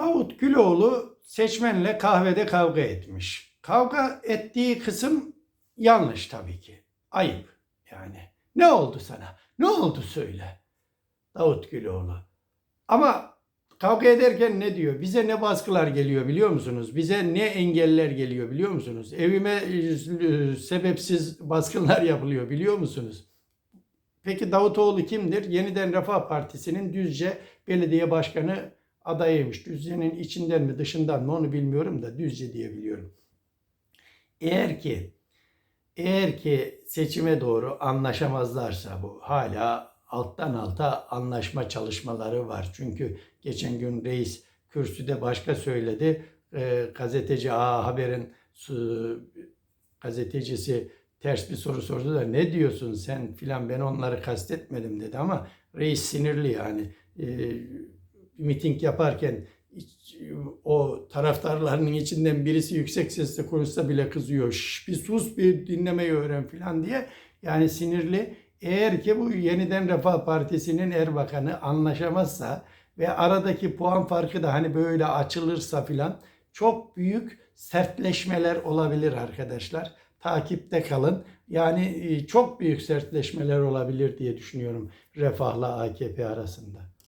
Davut Güloğlu seçmenle kahvede kavga etmiş. Kavga ettiği kısım yanlış tabii ki. Ayıp yani. Ne oldu sana? Ne oldu söyle. Davut Güloğlu. Ama kavga ederken ne diyor? Bize ne baskılar geliyor biliyor musunuz? Bize ne engeller geliyor biliyor musunuz? Evime e, sebepsiz baskınlar yapılıyor biliyor musunuz? Peki Davutoğlu kimdir? Yeniden Refah Partisi'nin Düzce Belediye Başkanı adayıymış. Düzce'nin içinden mi dışından mı onu bilmiyorum da Düzce diye biliyorum. Eğer ki eğer ki seçime doğru anlaşamazlarsa bu hala alttan alta anlaşma çalışmaları var. Çünkü geçen gün reis kürsüde başka söyledi. Ee, gazeteci A Haber'in su- gazetecisi ters bir soru sordu da ne diyorsun sen filan ben onları kastetmedim dedi ama reis sinirli yani. Ee, miting yaparken o taraftarlarının içinden birisi yüksek sesle konuşsa bile kızıyor. Şş, bir sus bir dinlemeyi öğren filan diye. Yani sinirli. Eğer ki bu yeniden Refah Partisi'nin Erbakan'ı anlaşamazsa ve aradaki puan farkı da hani böyle açılırsa filan çok büyük sertleşmeler olabilir arkadaşlar. Takipte kalın. Yani e, çok büyük sertleşmeler olabilir diye düşünüyorum Refah'la AKP arasında.